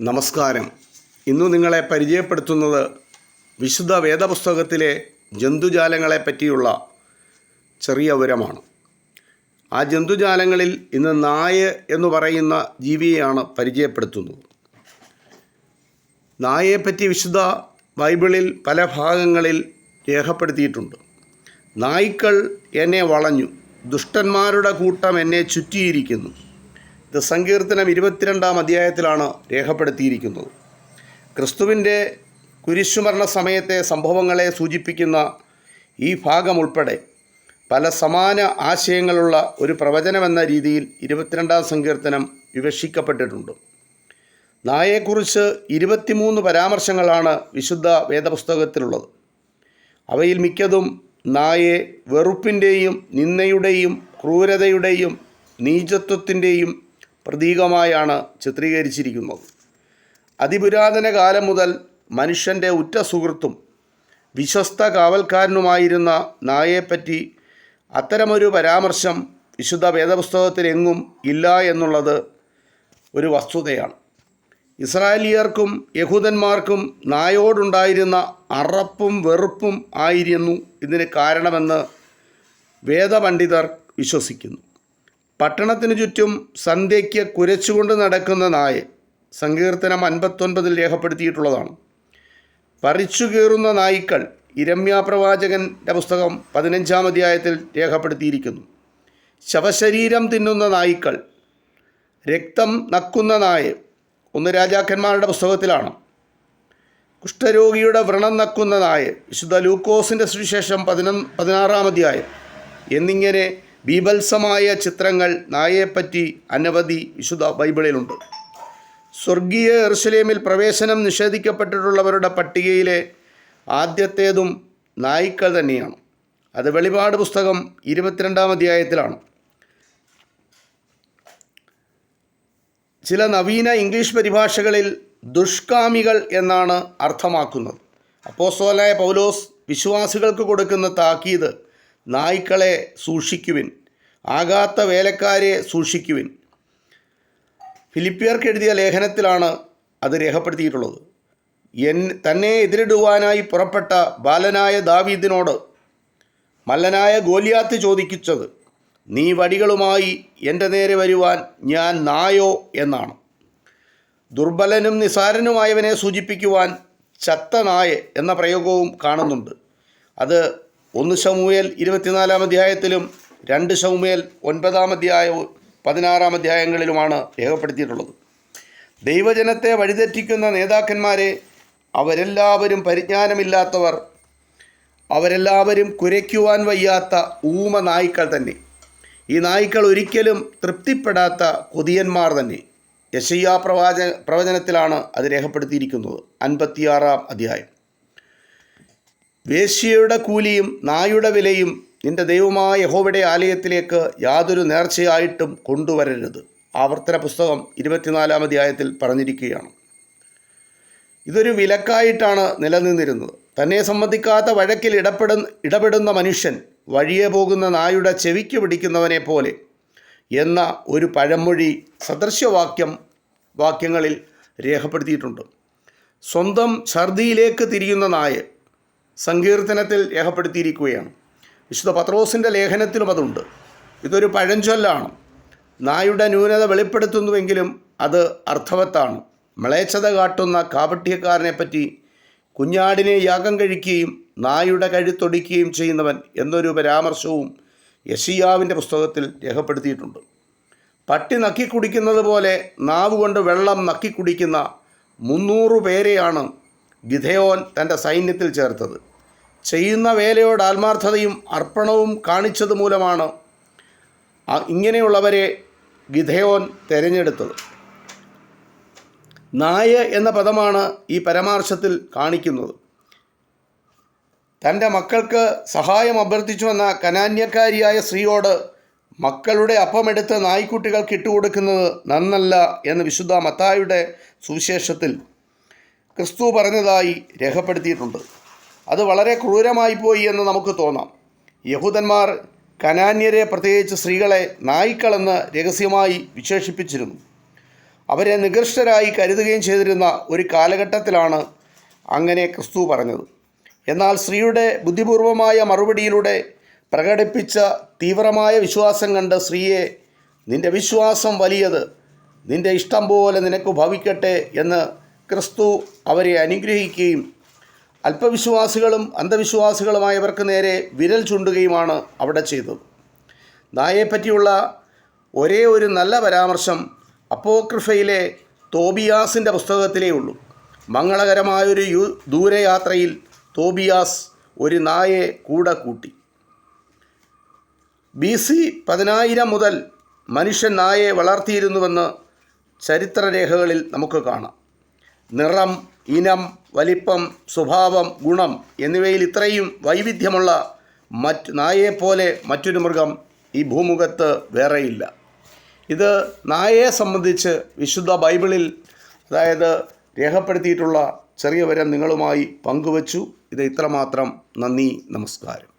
നമസ്കാരം. ഇന്ന് നിങ്ങളെ പരിചയപ്പെടുത്തുന്നത് വിശുദ്ധ വേദപുസ്തകത്തിലെ ജന്തുജാലങ്ങളെ പറ്റിയുള്ള ചെറിയ വിവരമാണ്. ആ ജന്തുജാലങ്ങളിൽ ഇന്ന് നായ എന്ന് പറയുന്ന ജീവിയെയാണ് പരിചയപ്പെടുത്തുന്നത്. നായയെപ്പറ്റി വിശുദ്ധ ബൈബിളിൽ പല ഭാഗങ്ങളിൽ രേഖപ്പെടുത്തിയിട്ടുണ്ട്. നായ്ക്കൾ എന്നെ വളഞ്ഞു. ദുഷ്ടന്മാരുടെ കൂട്ടം എന്നെ ചുറ്റിയിരിക്കുന്നു. ഇത് സങ്കീർത്തനം ഇരുപത്തിരണ്ടാം അധ്യായത്തിലാണ് രേഖപ്പെടുത്തിയിരിക്കുന്നത്. ക്രിസ്തുവിന്റെ കുരിശുമരണ സമയത്തെ സംഭവങ്ങളെ സൂചിപ്പിക്കുന്ന ഈ ഭാഗം ഉൾപ്പെടെ പല സമാന ആശയങ്ങളുള്ള ഒരു പ്രവചനമെന്ന രീതിയിൽ ഇരുപത്തിരണ്ടാം സങ്കീർത്തനം വിവക്ഷിക്കപ്പെട്ടിട്ടുണ്ട്. നായയെക്കുറിച്ച് ഇരുപത്തിമൂന്ന് പരാമർശങ്ങളാണ് വിശുദ്ധ വേദപുസ്തകത്തിലുള്ളത്. അവയിൽ മിക്കതും നായെ വെറുപ്പിന്റെയും നിന്ദയുടെയും ക്രൂരതയുടെയും നീചത്വത്തിന്റെയും പ്രതീകമായാണ് ചിത്രീകരിച്ചിരിക്കുന്നത്. അതിപുരാതന കാലം മുതൽ മനുഷ്യന്റെ ഉറ്റ സുഹൃത്തും വിശ്വസ്ത കാവൽക്കാരനുമായിരുന്ന നായയെപ്പറ്റി അത്തരമൊരു പരാമർശം വിശുദ്ധ വേദപുസ്തകത്തിലെങ്ങും ഇല്ല എന്നുള്ളത് ഒരു വസ്തുതയാണ്. ഇസ്രായേലിയർക്കും യഹൂദന്മാർക്കും നായോടുണ്ടായിരുന്ന അറപ്പും വെറുപ്പും ആയിരുന്നു ഇതിന് കാരണമെന്ന് വേദപണ്ഡിതർ വിശ്വസിക്കുന്നു. പട്ടണത്തിനു ചുറ്റും സന്ധ്യയ്ക്ക് കുരച്ചുകൊണ്ട് നടക്കുന്ന നായ സങ്കീർത്തനം അൻപത്തൊൻപതിൽ രേഖപ്പെടുത്തിയിട്ടുള്ളതാണ്. പറിച്ചു കയറുന്ന നായ്ക്കൾ ഇരമ്യാപ്രവാചകന്റെ പുസ്തകം പതിനഞ്ചാം അധ്യായത്തിൽ രേഖപ്പെടുത്തിയിരിക്കുന്നു. ശവശരീരം തിന്നുന്ന നായ്ക്കൾ രക്തം നക്കുന്ന നായ ഒന്ന് രാജാക്കന്മാരുടെ പുസ്തകത്തിലാണ്. കുഷ്ഠരോഗിയുടെ വ്രണം നക്കുന്ന നായ വിശുദ്ധ ലൂക്കോസിന്റെ സുവിശേഷം പതിനൊന്ന് പതിനാറാം അധ്യായം എന്നിങ്ങനെ ബീഭത്സമായ ചിത്രങ്ങൾ നായയെപ്പറ്റി അനവധി വിശുദ്ധ ബൈബിളിലുണ്ട്. സ്വർഗീയ എറുസലേമിൽ പ്രവേശനം നിഷേധിക്കപ്പെട്ടിട്ടുള്ളവരുടെ പട്ടികയിലെ ആദ്യത്തേതും നായ്ക്കൾ തന്നെയാണ്. അത് വെളിപാട് പുസ്തകം ഇരുപത്തിരണ്ടാം അധ്യായത്തിലാണ്. ചില നവീന ഇംഗ്ലീഷ് പരിഭാഷകളിൽ ദുഷ്കാമികൾ എന്നാണ് അർത്ഥമാക്കുന്നത്. അപ്പോസ്തലനായ പൗലോസ് വിശ്വാസികൾക്ക് കൊടുക്കുന്ന താക്കീത് നായ്ക്കളെ സൂക്ഷിക്കുവിൻ ആകാത്ത വേലക്കാരെ സൂക്ഷിക്കുവിൻ. ഫിലിപ്പിയർക്ക് എഴുതിയ ലേഖനത്തിലാണ് അത് രേഖപ്പെടുത്തിയിട്ടുള്ളത്. എൻ തന്നെ എതിരിടുവാനായി പുറപ്പെട്ട ബാലനായ ദാവീദിനോട് മല്ലനായ ഗോലിയാത്ത് ചോദിച്ചത് നീ വടികളുമായി എന്റെ നേരെ വരുവാൻ ഞാൻ നായോ എന്നാണ്. ദുർബലനും നിസാരനുമായവനെ സൂചിപ്പിക്കുവാൻ ചത്ത നായ എന്ന പ്രയോഗവും കാണുന്നുണ്ട്. അത് ഒന്ന് ശമുവേൽ ഇരുപത്തിനാലാം അധ്യായത്തിലും രണ്ട് ശമുവേൽ ഒൻപതാം അധ്യായവും പതിനാറാം അധ്യായങ്ങളിലുമാണ് രേഖപ്പെടുത്തിയിട്ടുള്ളത്. ദൈവജനത്തെ വഴിതെറ്റിക്കുന്ന നേതാക്കന്മാരെ അവരെല്ലാവരും പരിജ്ഞാനമില്ലാത്തവർ അവരെല്ലാവരും കുരയ്ക്കുവാൻ വയ്യാത്ത ഊമ നായ്ക്കൾ തന്നെ. ഈ നായ്ക്കൾ ഒരിക്കലും തൃപ്തിപ്പെടാത്ത കൊതിയന്മാർ തന്നെ. യശയ്യാ പ്രവാച പ്രവചനത്തിലാണ് അത് രേഖപ്പെടുത്തിയിരിക്കുന്നത്. അൻപത്തിയാറാം അധ്യായം. വേശ്യയുടെ കൂലിയും നായുടെ വിലയും നിന്റെ ദൈവമായ യഹോവയുടെ ആലയത്തിലേക്ക് യാതൊരു നേർച്ചയായിട്ടും കൊണ്ടുവരരുത്. ആവർത്തന പുസ്തകം ഇരുപത്തിനാലാം അധ്യായത്തിൽ പറഞ്ഞിരിക്കുകയാണ്. ഇതൊരു വിലക്കായിട്ടാണ് നിലനിന്നിരുന്നത്. തന്നെ സംബന്ധിക്കാത്ത വഴക്കിൽ ഇടപെടുന്ന ഇടപെടുന്ന മനുഷ്യൻ വഴിയെ പോകുന്ന നായുടെ ചെവിക്ക് പിടിക്കുന്നവനെ പോലെ എന്ന ഒരു പഴമൊഴി സദൃശ്യവാക്യം വാക്യങ്ങളിൽ രേഖപ്പെടുത്തിയിട്ടുണ്ട്. സ്വന്തം ഛർദിയിലേക്ക് തിരിയുന്ന നായ സങ്കീർത്തനത്തിൽ രേഖപ്പെടുത്തിയിരിക്കുകയാണ്. വിശുദ്ധ പത്രോസിന്റെ ലേഖനത്തിലും അതുണ്ട്. ഇതൊരു പഴഞ്ചൊല്ലാണ്. നായുടെ ന്യൂനത വെളിപ്പെടുത്തുന്നുവെങ്കിലും അത് അർത്ഥവത്താണ്. മ്ലേച്ഛത കാട്ടുന്ന കാപട്യക്കാരനെ പറ്റി കുഞ്ഞാടിനെ യാഗം കഴിക്കുകയും നായുടെ കഴുത്തൊടിക്കുകയും ചെയ്യുന്നവൻ എന്നൊരു പരാമർശവും യഷിയാവിന്റെ പുസ്തകത്തിൽ രേഖപ്പെടുത്തിയിട്ടുണ്ട്. പട്ടി നക്കിക്കുടിക്കുന്നത് പോലെ നാവ് കൊണ്ട് വെള്ളം നക്കിക്കുടിക്കുന്ന മുന്നൂറ് പേരെയാണ് ഗിധയോൻ തന്റെ സൈന്യത്തിൽ ചേർത്തത്. ചെയ്യുന്ന വേലയോട് ആത്മാർത്ഥതയും അർപ്പണവും കാണിച്ചത് മൂലമാണ് ഇങ്ങനെയുള്ളവരെ ഗിധയോൻ തിരഞ്ഞെടുത്തത്. നായ എന്ന പദമാണ് ഈ പരമാർശത്തിൽ കാണിക്കുന്നത്. തന്റെ മക്കൾക്ക് സഹായം അഭ്യർത്ഥിച്ചുവെന്ന കനാന്യക്കാരിയായ സ്ത്രീയോട് മക്കളുടെ അപ്പമെടുത്ത് നായ്ക്കുട്ടികൾക്ക് ഇട്ടുകൊടുക്കുന്നത് നന്നല്ല എന്ന് വിശുദ്ധ മത്തായുടെ സുവിശേഷത്തിൽ ക്രിസ്തു പറഞ്ഞതായി രേഖപ്പെടുത്തിയിട്ടുണ്ട്. അത് വളരെ ക്രൂരമായി പോയി എന്ന് നമുക്ക് തോന്നാം. യഹൂദന്മാർ കനാന്യരെ പ്രത്യേകിച്ച് സ്ത്രീകളെ നായ്ക്കളെന്ന് രഹസ്യമായി വിശേഷിപ്പിച്ചിരുന്നു. അവരെ നികൃഷ്ടരായി കരുതുകയും ചെയ്തിരുന്ന ഒരു കാലഘട്ടത്തിലാണ് അങ്ങനെ ക്രിസ്തു പറഞ്ഞത്. എന്നാൽ സ്ത്രീയുടെ ബുദ്ധിപൂർവമായ മറുപടിയിലൂടെ പ്രകടിപ്പിച്ച തീവ്രമായ വിശ്വാസം കണ്ട് സ്ത്രീയെ നിന്റെ വിശ്വാസം വലിയത് നിന്റെ ഇഷ്ടം പോലെ നിനക്ക് ഭവിക്കട്ടെ എന്ന് ക്രിസ്തു അവരെ അനുഗ്രഹിക്കുകയും അല്പവിശ്വാസികളും അന്ധവിശ്വാസികളുമായവർക്ക് നേരെ വിരൽ ചൂണ്ടുകയുമാണ് അവിടെ ചെയ്തത്. നായെപ്പറ്റിയുള്ള ഒരേ ഒരു നല്ല പരാമർശം അപ്പോക്രിഫയിലെ തോബിയാസിന്റെ പുസ്തകത്തിലേ ഉള്ളൂ. മംഗളകരമായൊരു യു ദൂരയാത്രയിൽ തോബിയാസ് ഒരു നായെ കൂടെ കൂട്ടി. ബി സി പതിനായിരം മുതൽ മനുഷ്യൻ നായെ വളർത്തിയിരുന്നുവെന്ന് ചരിത്രരേഖകളിൽ നമുക്ക് കാണാം. നിറം ഇനം വലിപ്പം സ്വഭാവം ഗുണം എന്നിവയിൽ ഇത്രയും വൈവിധ്യമുള്ള മറ്റ് നായയെപ്പോലെ മറ്റൊരു മൃഗം ഈ ഭൂമുഖത്ത് വേറെയില്ല. ഇത് നായയെ സംബന്ധിച്ച് വിശുദ്ധ ബൈബിളിൽ അതായത് രേഖപ്പെടുത്തിയിട്ടുള്ള ചെറിയ വരം നിങ്ങളുമായി പങ്കുവച്ചു. ഇത് ഇത്രമാത്രം. നന്ദി നമസ്കാരം.